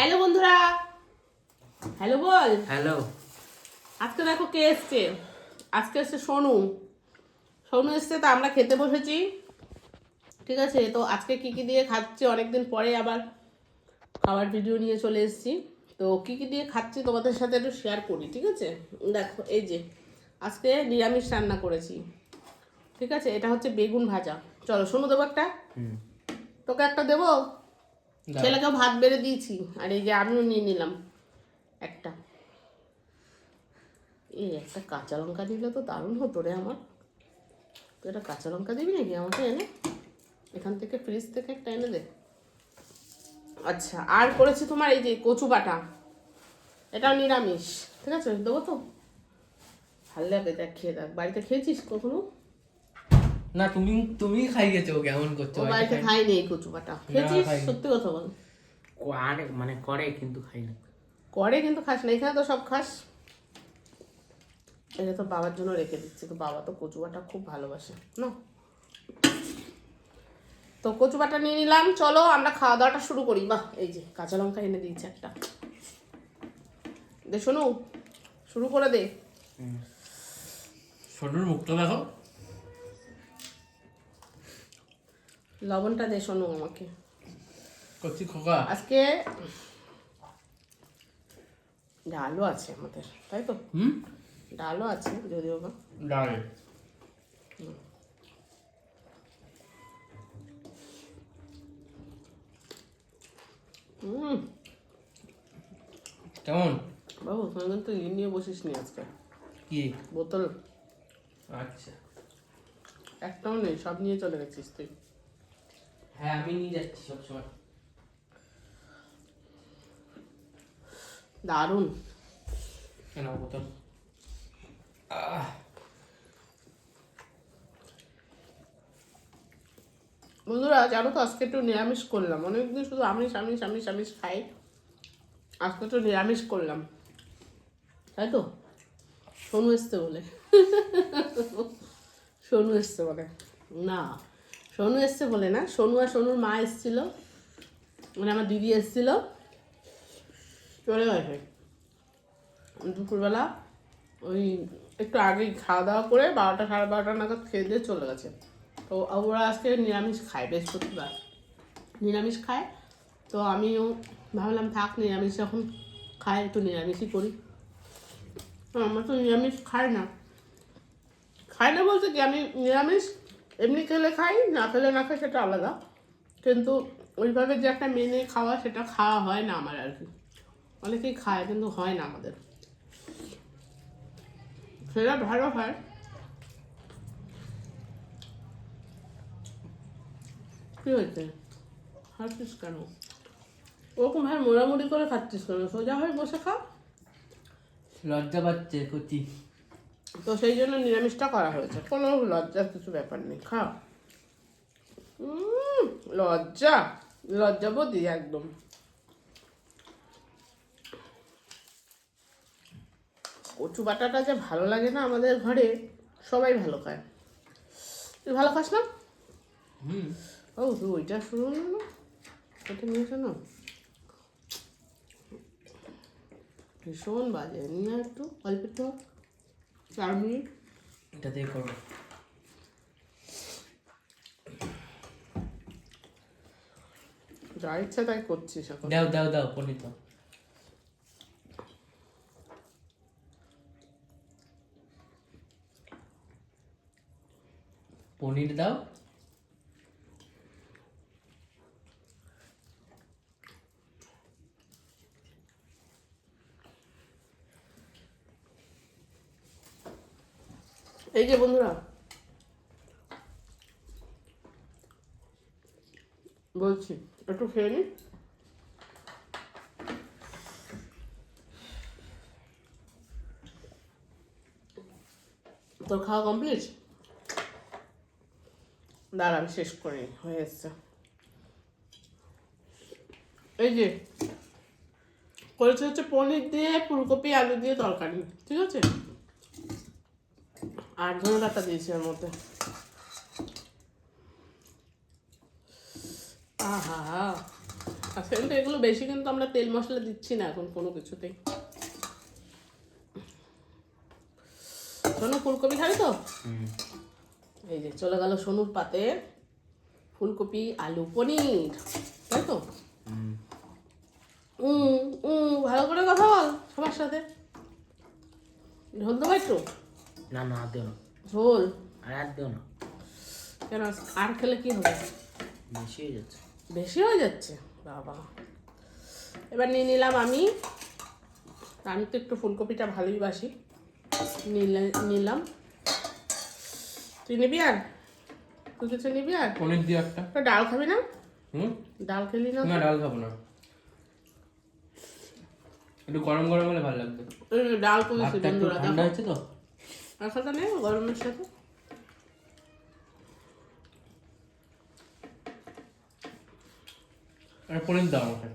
Hello বন্ধুরা। Hello বল। Hello আজকে দেখো কে এসছে? আজকে এসছে সোনু। সোনু এসছে তো আমরা খেতে বসেছি। ঠিক আছে তো আজকে কি কি দিয়ে খাচ্ছি? অনেকদিন পরে আবার খাবার ভিডিও নিয়ে চলে এসেছি। তো কি কি দিয়ে খাচ্ছি তোমাদের সাথে একটু শেয়ার করি ঠিক আছে? দেখো এই যে আজকে নিরামিষ রান্না করেছি। ঠিক আছে এটা হচ্ছে বেগুন ভাজা। চলো শোনো দেবো একটা? তোকে একটা দেবো? ছেলেকে ভাত বেড়ে দিয়েছি, আর এই যে আমিও নিয়ে নিলাম একটা। এই একটা কাঁচা লঙ্কা দিলে তো দারুণ হতো রে আমার। তুই একটা কাঁচা লঙ্কা দিবি নাকি আমাকে এনে? এখান থেকে ফ্রিজ থেকে একটা এনে দে। আচ্ছা আর করেছি তোমার এই যে কচু বাটা। এটাও নিরামিষ, ঠিক আছে? দেবো তো? ভালো লাগে দেখ, খেয়ে দেখ। বাড়িতে খেয়েছিস কখনো? না তুমি তুমি খাই গেছো কেমন করছ বাড়িতে কচু বাটা খেয়েছিস? সত্যি কথা বল। করে মানে করে কিন্তু খাই না। করে কিন্তু খাস না এখানে তো সব খাস। এটা তো বাবার জন্য রেখে দিচ্ছি তো বাবা তো কচু বাটা খুব ভালোবাসে না? তো কচু বাটা নিয়ে নিলাম চলো আমরা খাওয়া দাওয়াটা শুরু করি। বাহ এই যে কাঁচা লঙ্কা এনে দিয়েছে একটা। দে শোনো শুরু করে দে। ছোটর মুখটা দেখো। লবণটা দে শোনো আমাকে। কচি খোকা। আজকে ডালও আছে আমাদের তাই তো? হুম? ডালও আছে যদিও বা। ডাল। কেমন? বাবু তুমি কিন্তু ইয়ে নিয়ে বসিস নি আজকে। কি? বোতল। আচ্ছা। একটাও নেই সব নিয়ে চলে গেছিস তুই। হ্যাঁ আমি নিয়ে যাচ্ছি সবসময়। দারুণ। কেন বোতল? বন্ধুরা জানো তো আজকে একটু নিরামিষ করলাম। অনেকদিন শুধু আমিষ আমিষ আমিষ আমিষ খাই। আজকে একটু নিরামিষ করলাম। তাই তো? সোনু এসছে বলে। সোনু এসছে বলে। না। সোনু এসছে বলে না, সোনু আর সোনুর মা এসছিল। মানে আমার দিদি এসছিল। চলে গেছে দুপুরবেলা ওই একটু আগেই খাওয়া দাওয়া করে বারোটা, সাড়ে বারোটা নাগাদ খেয়ে দিয়ে চলে গেছে। তো ওরা আজকে নিরামিষ খায়, বৃহস্পতিবার। নিরামিষ খায়। তো আমিও ভাবলাম থাক, নিরামিষ যখন খায় একটু নিরামিষই করি। আমরা তো নিরামিষ খাই না। খাই না বলতে কি, আমি নিরামিষ এমনি খেলে খাই, না খেলে না খাই সেটা আলাদা। কিন্তু ওইভাবে যে একটা মেনে খাওয়া সেটা খাওয়া হয় না আমার আর কি। অনেকেই খায় কিন্তু হয় না আমাদের। সেটা ভালো হয়। কি হয়েছে? খাচ্ছিস কেন? ওরকম ভাই মোড়ামুড়ি করে খাচ্ছিস কেন? সোজা হয়ে বসে খা। লজ্জা পাচ্ছে কচি। তো সেই জন্য নিরামিষটা করা হয়েছে। কোনো লজ্জার কিছু ব্যাপার নেই খাও। উম, লজ্জা। লজ্জাবতী একদম। কচু বাটাটা যে ভালো লাগে না আমাদের ঘরে সবাই ভালো খায়। তুই ভালো খাস না? হুম। ও তুই ওইটা শুরু না? ওটা নিয়েছো না? ভীষণ বাজে। নিয়ে একটু অল্প একটু। চার মিনিট এটা দিয়ে করব। যা ইচ্ছা তাই করছিস এখন। দাও দাও দাও পনির দাও পনির দাও। এই যে বন্ধুরা, বলছি, একটু খেয়ে নি? তোর খাওয়া কমপ্লিট দাঁড়ান শেষ করে, হয়ে এসছে এই যে, করেছে হচ্ছে পনির দিয়ে ফুলকপি, আলু দিয়ে তরকারি, ঠিক আছে? আর ধনে পাতা দিয়েছি এর মধ্যে। আহা আজকে কিন্তু এগুলো বেশি কিন্তু আমরা তেল মশলা দিচ্ছি না এখন কোনো কিছুতেই শোনো ফুলকপি খাবি তো? এই যে চলে গেল সোনুর পাতে ফুলকপি আলু পনির তাই তো? উম, উম, ভালো করে কথা বল সবার সাথে। ঝোল দেবো একটু? না না আর দিও না। ঝোল? আর আর দিও না। কেন? আর খেলে কি হবে? বেশি হয়ে যাচ্ছে। বেশি হয়ে যাচ্ছে? বাবা। এবার নিয়ে নিলাম আমি। আমি তো একটু ফুলকপিটা ভালোই বাসি। নিলে- নিলাম। তুই নিবি আর? তুই কিছু নিবি আর? পনির দিয়ে একটা। তো ডাল খাবি না? হুম? ডাল খেলি না না ডাল খাব না। একটু গরম গরম হলে ভালো লাগবে। ডাল করেছি বন্ধুরা ঠান্ডা হয়েছে তো? আসাটা নেই গরমের সাথে আর পনির দাও আমাকে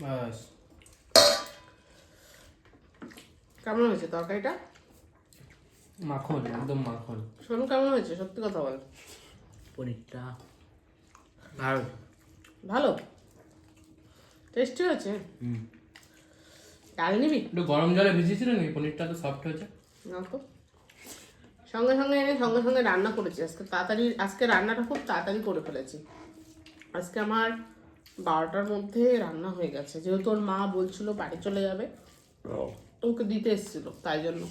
বাস কেমন হয়েছে তরকারিটা? মাখন একদম মাখন। শোনো কেমন হয়েছে? সত্যি কথা বল। পনিরটা ভালো। ভালো? টেস্টি হয়েছে? হুম। ডাল নিবি একটু গরম জলে ভিজিয়েছিল নাকি? পনিরটা তো সফট হয়েছে। না তো। সঙ্গে সঙ্গে এনে সঙ্গে সঙ্গে রান্না করেছি। আজকে তাড়াতাড়ি আজকে রান্নাটা খুব তাড়াতাড়ি করে ফেলেছি। আজকে আমার বারোটার মধ্যে রান্না হয়ে গেছে। যেহেতু ওর মা বলছিল বাড়ি চলে যাবে ওকে দিতে এসেছিল তাই জন্য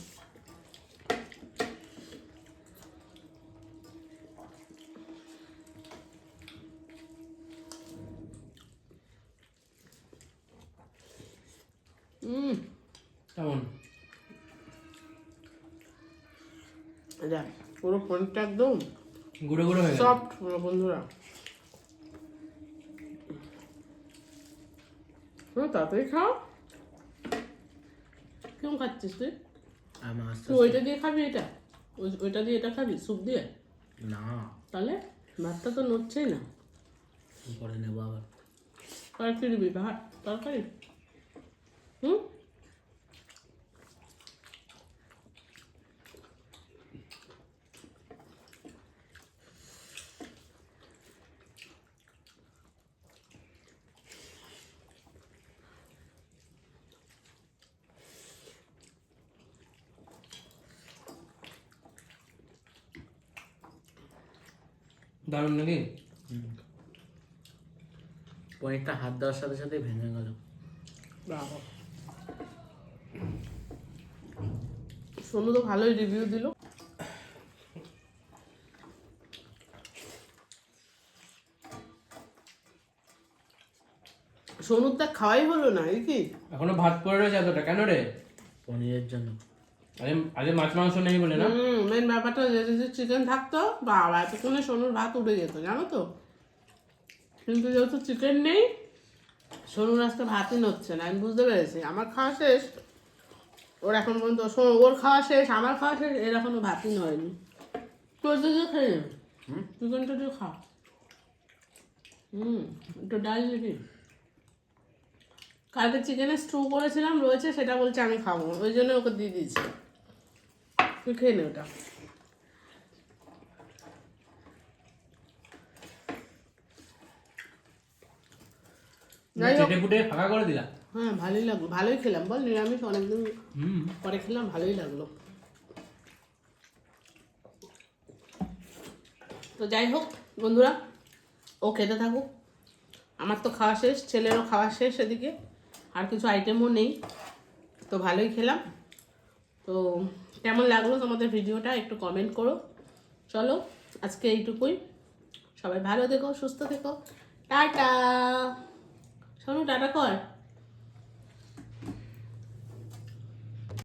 হুম কেমন? দেখ পুরো পনিরটা একদম গুঁড়ো গুঁড়ো হয়ে সফট বন্ধুরা। হুম তাড়াতাড়ি খাও। কেমন খাচ্ছিস তুই? তুই ওইটা দিয়ে খাবি এটা? ওই- ওইটা দিয়ে এটা খাবি স্যুপ দিয়ে? না। তাহলে ভাতটা তো নড়ছেই না। পরে নেব আবার। আর কি দিবি ভাত তরকারি হুম দারুণ নাকি? পনিরটা হাত দেওয়ার সাথে সাথে ভেঙে গেল। সোনু তো ভালোই রিভিউ দিল। সোনুর তা খাওয়াই হলো না এই কি এখনও ভাত পড়ে রয়েছে এতটা কেন রে? পনিরের জন্য। আরে আরে মাছ মাংস নেই বলে না? হুম মেন ব্যাপারটা যে চিকেন থাকতো বাবা এতক্ষণে সোনুর ভাত উঠে যেত জানো তো? কিন্তু যেহেতু চিকেন নেই সোনুর আজকে ভাতই নচ্ছে না আমি বুঝতে পেরেছি। আমার খাওয়া শেষ ওর এখন পর্যন্ত ওর খাওয়া শেষ আমার খাওয়া শেষ এর এখনও ভাতই নয়নি তোর যদি খেয়ে নেবে চিকেনটা তুই খা। হুম একটু ডাল নিবি কালকে চিকেনের স্টু করেছিলাম রয়েছে সেটা বলছে আমি খাব। ওই জন্য ওকে দিয়ে দিয়েছি। তুই খেয়ে নে ওটা চেটে ফুটে ফাঁকা করে দিলা হ্যাঁ ভালোই লাগল। ভালোই খেলাম। বল নিরামিষ অনেকদিন পরে খেলাম ভালোই লাগল। তো যাই হোক বন্ধুরা ও খেতে থাকুক। আমার তো খাওয়া শেষ ছেলেরও খাওয়া শেষ এদিকে। আর কিছু আইটেমও নেই। তো ভালোই খেলাম। তো কেমন লাগল তোমাদের ভিডিওটা একটু কমেন্ট করো। চলো, আজকে এইটুকুই। সবাই ভালো থেকো, সুস্থ থেকো। টাটা! শোনো, টাটা কর।